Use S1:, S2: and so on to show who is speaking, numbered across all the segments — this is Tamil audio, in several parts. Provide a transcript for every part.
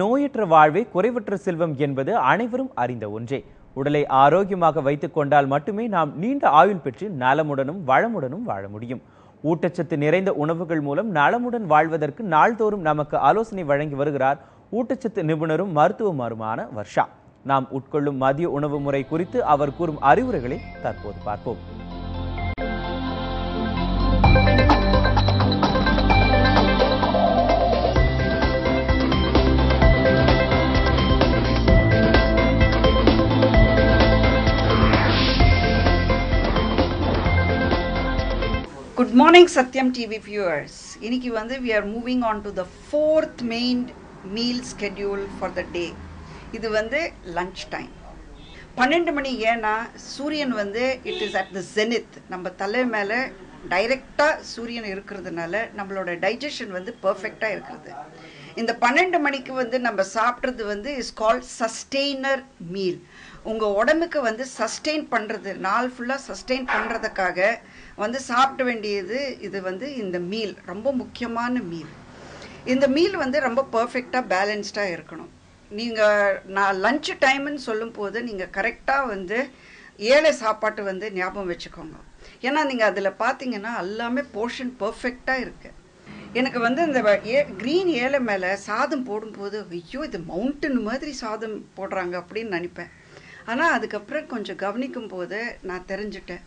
S1: நோயற்ற வாழ்வே குறைவற்ற செல்வம் என்பது அனைவரும் அறிந்த ஒன்றே. உடலை ஆரோக்கியமாக வைத்துக் கொண்டால் மட்டுமே நாம் நீண்ட ஆயுள் பெற்று நலமுடனும் வளமுடனும் வாழ முடியும். ஊட்டச்சத்து நிறைந்த உணவுகள் மூலம் நலமுடன் வாழ்வதற்கு நாள்தோறும் நமக்கு ஆலோசனை வழங்கி வருகிறார் ஊட்டச்சத்து நிபுணரும் மருத்துவமாருமான வர்ஷா. நாம் உட்கொள்ளும் மதிய உணவு முறை குறித்து அவர் கூறும் அறிவுரைகளை தற்போது பார்ப்போம்.
S2: Good morning Sathyam TV viewers இன்னைக்கு வந்து we are moving on to the fourth main meal schedule for the day இது வந்து லஞ்ச் டைம் பன்னெண்டு மணி ஏன்னா சூரியன் வந்து it is at the zenith நம்ம தலை மேலே டைரெக்டாக சூரியன் இருக்கிறதுனால நம்மளோட டைஜஷன் வந்து பர்ஃபெக்டாக இருக்கிறது. இந்த பன்னெண்டு மணிக்கு வந்து நம்ம சாப்பிட்றது வந்து இஸ் கால் சஸ்டெய்னர் மீல் உங்கள் உடம்புக்கு வந்து சஸ்டெயின் பண்ணுறது நாள் ஃபுல்லாக சஸ்டெயின் பண்ணுறதுக்காக வந்து சாப்பிட வேண்டியது இது வந்து இந்த மீல் ரொம்ப முக்கியமான மீல் இந்த மீல் வந்து ரொம்ப பர்ஃபெக்டாக பேலன்ஸ்டாக இருக்கணும். நீங்கள் நான் லஞ்ச் டைம்னு சொல்லும்போது நீங்கள் கரெக்டாக வந்து ஏழை சாப்பாட்டு வந்து ஞாபகம் வச்சுக்கோங்க. ஏன்னா நீங்கள் அதில் பார்த்தீங்கன்னா எல்லாமே போர்ஷன் பர்ஃபெக்டாக இருக்குது எனக்கு வந்து இந்த ஏ க்ரீன் ஏழை மேலே சாதம் போடும்போது ஐயோ இது மவுண்டன் மாதிரி சாதம் போடுறாங்க அப்படின்னு நினைப்பேன். ஆனால் அதுக்கப்புறம் கொஞ்சம் கவனிக்கும் போது நான் தெரிஞ்சுட்டேன்.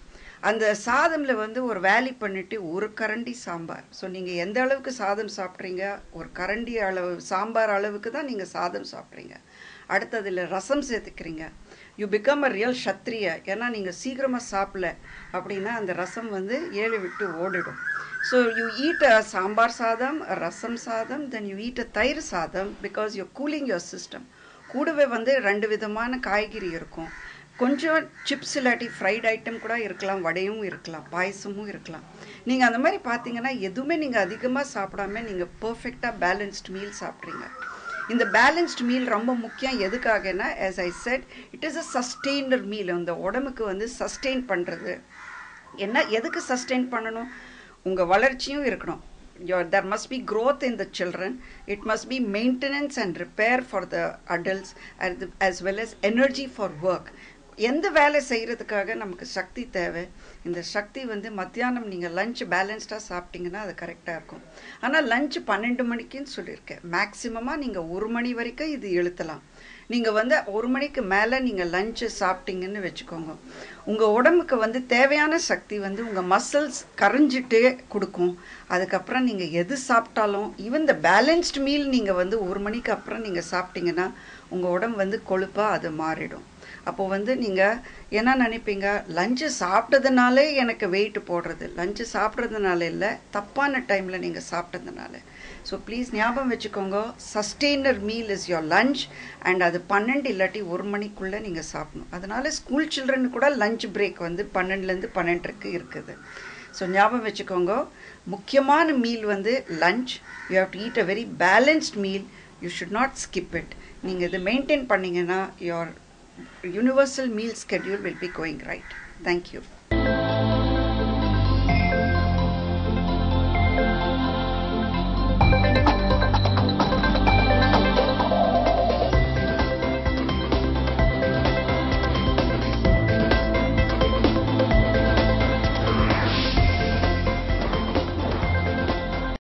S2: அந்த சாதமில் வந்து ஒரு வேலி பண்ணிட்டு ஒரு கரண்டி சாம்பார். ஸோ நீங்கள் எந்த அளவுக்கு சாதம் சாப்பிட்றீங்க ஒரு கரண்டி அளவு சாம்பார் அளவுக்கு தான் நீங்கள் சாதம் சாப்பிட்றீங்க. அடுத்ததில் ரசம் சேர்த்துக்கிறீங்க. You become a real Kshatriya ஏன்னா நீங்கள் சீக்கிரமாக சாப்பிடல அப்படின்னா அந்த ரசம் வந்து ஏழை விட்டு ஓடிடும். So you eat a sambar sadam rasam sadam then you eat a thayir sadam because you cooling your system கூடவே வந்து ரெண்டு விதமான காய்கறி இருக்கும். கொஞ்சம் சிப்ஸ் இல்லாட்டி ஃப்ரைட் ஐட்டம் கூட இருக்கலாம் வடையும் இருக்கலாம் பாயசமும் இருக்கலாம். நீங்கள் அந்த மாதிரி பார்த்தீங்கன்னா எதுவுமே நீங்கள் அதிகமாக சாப்பிடாம நீங்கள் பர்ஃபெக்டாக பேலன்ஸ்ட் மீல் சாப்பிட்றீங்க. இந்த பேலன்ஸ்டு மீல் ரொம்ப முக்கியம். எதுக்காகனா as I said it is a sustainer meal இந்த உடம்புக்கு வந்து சஸ்டெயின் பண்ணுறது என்ன எதுக்கு சஸ்டெயின் பண்ணணும்? உங்கள் வளர்ச்சியும் இருக்கணும். Your there must be growth in the children. It must be maintenance and repair for the adults as, as well as energy for work. எந்த வேலை செய்கிறதுக்காக நமக்கு சக்தி தேவை? இந்த சக்தி வந்து மத்தியானம் நீங்கள் லஞ்ச் பேலன்ஸ்டாக சாப்பிட்டீங்கன்னா அது கரெக்டாக இருக்கும். ஆனால் லஞ்ச் பன்னெண்டு மணிக்குன்னு சொல்லியிருக்கேன். மேக்சிமமாக நீங்கள் ஒரு மணி வரைக்கும் இது இழுத்தலாம். நீங்கள் வந்து ஒரு மணிக்கு மேலே நீங்கள் லஞ்சு சாப்பிட்டீங்கன்னு வச்சுக்கோங்க. உங்கள் உடம்புக்கு வந்து தேவையான சக்தி வந்து உங்கள் மசில்ஸ் கரைஞ்சிட்டே கொடுக்கும். அதுக்கப்புறம் நீங்கள் எது சாப்பிட்டாலும் ஈவன் இந்த பேலன்ஸ்டு மீல் நீங்கள் வந்து ஒரு மணிக்கு அப்புறம் நீங்கள் சாப்பிட்டீங்கன்னா உங்கள் உடம்பு வந்து கொழுப்பாக அது மாறிடும். அப்போ வந்து நீங்கள் என்ன நினைப்பீங்க? லஞ்சு சாப்பிட்டதுனாலே எனக்கு வெயிட் போடுறது. லஞ்சு சாப்பிட்றதுனால இல்லை தப்பான டைமில் நீங்கள் சாப்பிட்டதுனால. ஸோ ப்ளீஸ் ஞாபகம் வச்சுக்கோங்க. Sustainer meal is your lunch and அது பன்னெண்டு இல்லாட்டி ஒரு மணிக்குள்ளே நீங்கள் சாப்பிடணும். அதனால ஸ்கூல் சில்ட்ரன் கூட லஞ்ச் பிரேக் வந்து பன்னெண்டுலேருந்து பன்னெண்டுக்கு இருக்குது. ஸோ ஞாபகம் வச்சுக்கோங்க. முக்கியமான மீல் வந்து lunch you have to eat a very balanced meal you should not skip it நீங்கள் இது மெயின்டைன் பண்ணிங்கன்னா your universal meal schedule will be going right. Thank you.